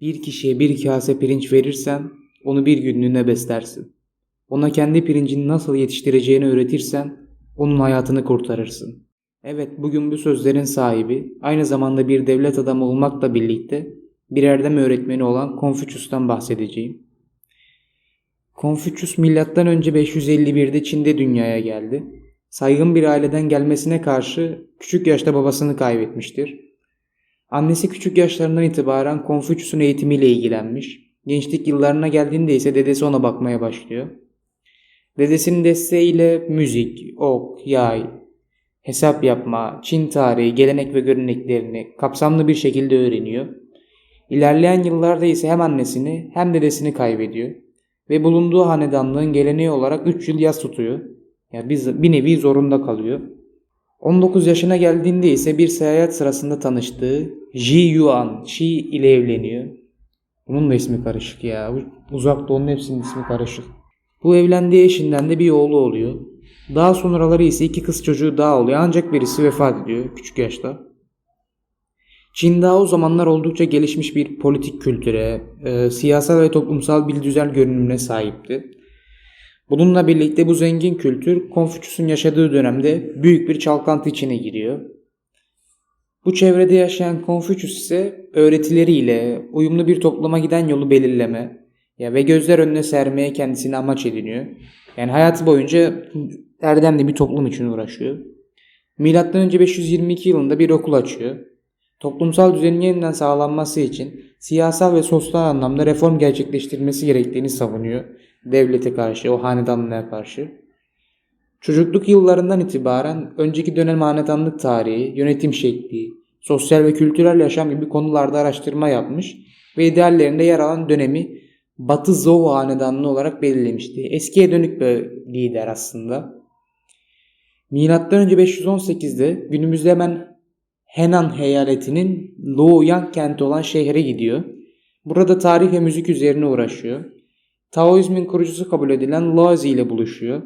Bir kişiye bir kase pirinç verirsen onu bir günlüğüne beslersin. Ona kendi pirincini nasıl yetiştireceğini öğretirsen onun hayatını kurtarırsın. Evet bugün bu sözlerin sahibi aynı zamanda bir devlet adamı olmakla birlikte bir erdem öğretmeni olan Konfüçyüs'ten bahsedeceğim. Konfüçyüs milattan önce 551'de Çin'de dünyaya geldi. Saygın bir aileden gelmesine karşı küçük yaşta babasını kaybetmiştir. Annesi küçük yaşlarından itibaren Konfüçyüs'ün eğitimiyle ilgilenmiş. Gençlik yıllarına geldiğinde ise dedesi ona bakmaya başlıyor. Dedesinin desteğiyle müzik, ok, yay, hesap yapma, Çin tarihi, gelenek ve göreneklerini kapsamlı bir şekilde öğreniyor. İlerleyen yıllarda ise hem annesini hem dedesini kaybediyor ve bulunduğu hanedanlığın geleneği olarak 3 yıl yas tutuyor. Yani bir, bir nevi zorunda kalıyor. 19 yaşına geldiğinde ise bir seyahat sırasında tanıştığı Ji Yuan Shi ile evleniyor. Bunun da ismi karışık ya. Uzak Doğu'nun hepsinin ismi karışık. Bu evlendiği eşinden de bir oğlu oluyor. Daha sonraları ise iki kız çocuğu daha oluyor ancak birisi vefat ediyor küçük yaşta. Çin daha o zamanlar oldukça gelişmiş bir politik kültüre, e, siyasal ve toplumsal bir düzen görünümüne sahipti. Bununla birlikte bu zengin kültür Konfüçyüs'ün yaşadığı dönemde büyük bir çalkantı içine giriyor. Bu çevrede yaşayan Konfüçyüs ise öğretileriyle uyumlu bir topluma giden yolu belirleme ya ve gözler önüne sermeye kendisini amaç ediniyor. Yani hayatı boyunca erdemli bir toplum için uğraşıyor. Milattan önce 522 yılında bir okul açıyor. Toplumsal düzenin yeniden sağlanması için siyasal ve sosyal anlamda reform gerçekleştirilmesi gerektiğini savunuyor. Devlete karşı, o hanedanlığa karşı. Çocukluk yıllarından itibaren önceki dönem hanedanlık tarihi, yönetim şekli, sosyal ve kültürel yaşam gibi konularda araştırma yapmış ve ideallerinde yer alan dönemi Batı Zhou hanedanlığı olarak belirlemişti. Eskiye dönük bir lider aslında. Milattan önce 518'de günümüzde hemen Henan eyaletinin Luoyang kenti olan şehre gidiyor. Burada tarih ve müzik üzerine uğraşıyor. Taoizmin kurucusu kabul edilen Laozi ile buluşuyor.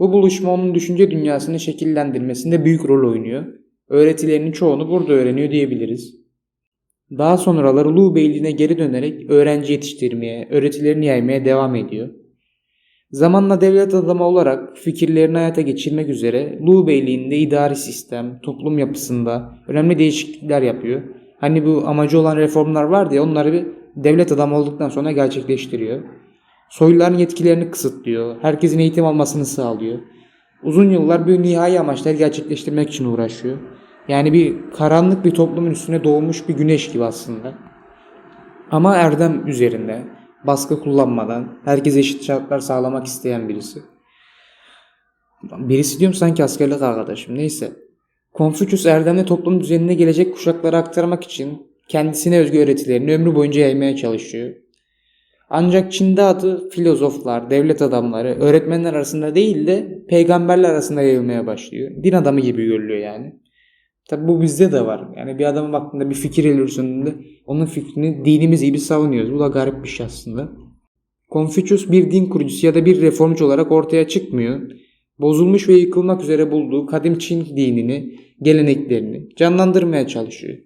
Bu buluşma onun düşünce dünyasını şekillendirmesinde büyük rol oynuyor. Öğretilerinin çoğunu burada öğreniyor diyebiliriz. Daha sonraları Lu Beyliğine geri dönerek öğrenci yetiştirmeye, öğretilerini yaymaya devam ediyor. Zamanla devlet adamı olarak fikirlerini hayata geçirmek üzere Lu Beyliği'nde idari sistem, toplum yapısında önemli değişiklikler yapıyor. Hani bu amacı olan reformlar vardı ya onları bir devlet adamı olduktan sonra gerçekleştiriyor. Soyluların yetkilerini kısıtlıyor. Herkesin eğitim almasını sağlıyor. Uzun yıllar bir nihai amaçlar gerçekleştirmek için uğraşıyor. Yani bir karanlık bir toplumun üstüne doğmuş bir güneş gibi aslında. Ama erdem üzerinde, baskı kullanmadan, herkese eşit şartlar sağlamak isteyen birisi. Birisi diyorum sanki askerlik arkadaşım. Neyse. Konfüçyüs erdemli toplum düzenine gelecek kuşaklara aktarmak için kendisine özgü öğretilerini ömrü boyunca yaymaya çalışıyor. Ancak Çin'de adı filozoflar, devlet adamları, öğretmenler arasında değil de peygamberler arasında yayılmaya başlıyor. Din adamı gibi görülüyor yani. Tabi bu bizde de var. Yani bir adamın baktığında bir fikir ilüzyonunda onun fikrini dinimiz gibi savunuyoruz. Bu da garip bir şey aslında. Konfüçyüs bir din kurucusu ya da bir reformcu olarak ortaya çıkmıyor. Bozulmuş ve yıkılmak üzere bulduğu kadim Çin dinini, geleneklerini canlandırmaya çalışıyor.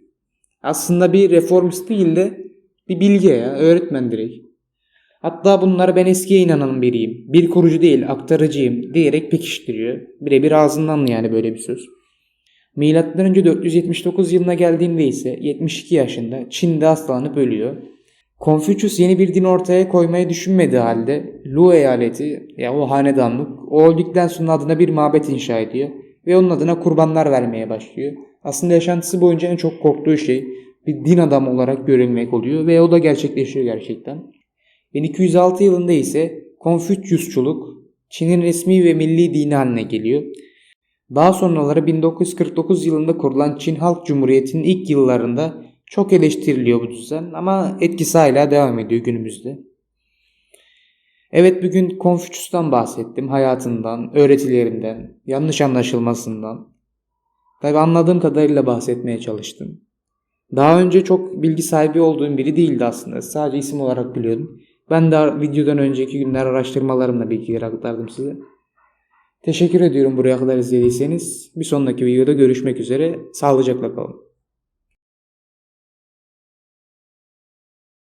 Aslında bir reformist değil de bir bilge ya, öğretmen direkt. Hatta bunları ben eskiye inanan biriyim. Bir kurucu değil, aktarıcıyım diyerek pekiştiriyor. Birebir ağzından yani böyle bir söz. Milattan önce 479 yılına geldiğinde ise 72 yaşında Çin'de hastalanıp ölüyor. Konfüçyüs yeni bir din ortaya koymayı düşünmediği halde Lu eyaleti ya o hanedanlık o öldükten sonra adına bir mabet inşa ediyor ve onun adına kurbanlar vermeye başlıyor. Aslında yaşantısı boyunca en çok korktuğu şey bir din adamı olarak görülmek oluyor ve o da gerçekleşiyor gerçekten. 1206 yılında ise Konfüçyüsçuluk Çin'in resmi ve milli dini haline geliyor. Daha sonraları 1949 yılında kurulan Çin Halk Cumhuriyeti'nin ilk yıllarında çok eleştiriliyor bu düzen ama etkisi hala devam ediyor günümüzde. Evet bugün Konfüçyüs'ten bahsettim, hayatından, öğretilerinden, yanlış anlaşılmasından. Tabi anladığım kadarıyla bahsetmeye çalıştım. Daha önce çok bilgi sahibi olduğum biri değildi aslında. Sadece isim olarak biliyordum. Ben de videodan önceki günler araştırmalarımla bilgileri aktardım size. Teşekkür ediyorum buraya kadar izlediyseniz. Bir sonraki videoda görüşmek üzere. Sağlıcakla kalın.